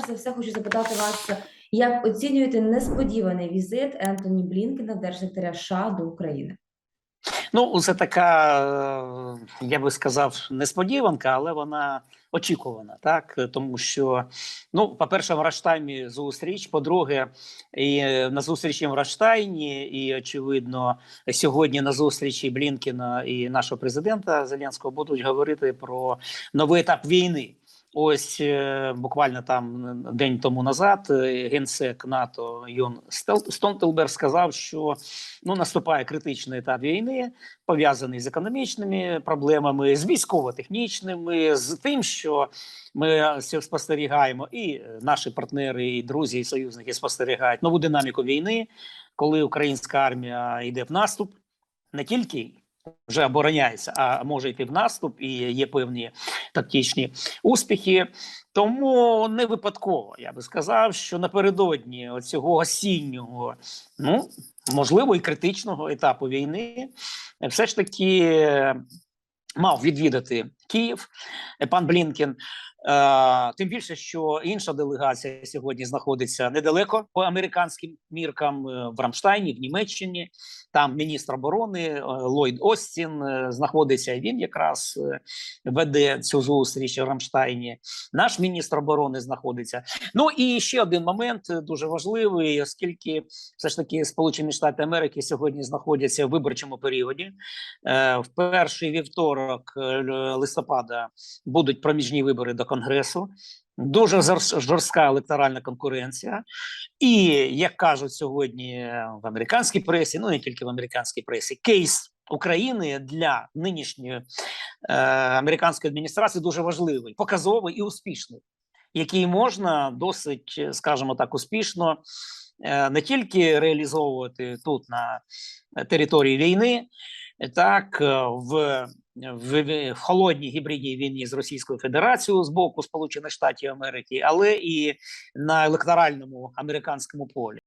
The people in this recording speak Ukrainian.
перш за все хочу запитати вас, як оцінюєте несподіваний візит Ентоні Блінкена, держсекретаря США до України? Ну, це така, я би сказав, несподіванка, але вона очікувана, так тому що, ну, по-перше, в Раштаймі зустріч. По-друге, і на зустрічі в Раштайні, і очевидно, сьогодні на зустрічі Блінкена і нашого президента Зеленського будуть говорити про новий етап війни. Ось е, буквально там день тому назад е, генсек НАТО Йон Стел- сказав, що ну наступає критичний етап війни, пов'язаний з економічними проблемами, з військово-технічними, з тим, що ми спостерігаємо, і е, наші партнери, і друзі, і союзники спостерігають нову динаміку війни, коли українська армія йде в наступ, не тільки вже обороняється, а може йти в наступ, і є певні тактичні успіхи. Тому не випадково я би сказав, що напередодні цього осіннього, ну можливо, і критичного етапу війни, все ж таки е, мав відвідати Київ е, пан Блінкен. Е, тим більше, що інша делегація сьогодні знаходиться недалеко по американським міркам е, в Рамштайні, в Німеччині. Там міністр оборони Ллойд Остін знаходиться. Він якраз веде цю зустріч в Рамштайні. Наш міністр оборони знаходиться. Ну і ще один момент дуже важливий, оскільки все ж таки Сполучені Штати Америки сьогодні знаходяться в виборчому періоді. В перший вівторок е, л- листопада будуть проміжні вибори до Конгресу. Дуже жорстка електоральна конкуренція, і як кажуть сьогодні в американській пресі, ну не тільки в американській пресі, кейс України для нинішньої е, американської адміністрації дуже важливий, показовий і успішний, який можна досить, скажімо так, успішно е, не тільки реалізовувати тут на території війни, так е, в, в холодній гібридній війні з Російською Федерацією з боку Сполучених Штатів Америки, але і на електоральному американському полі.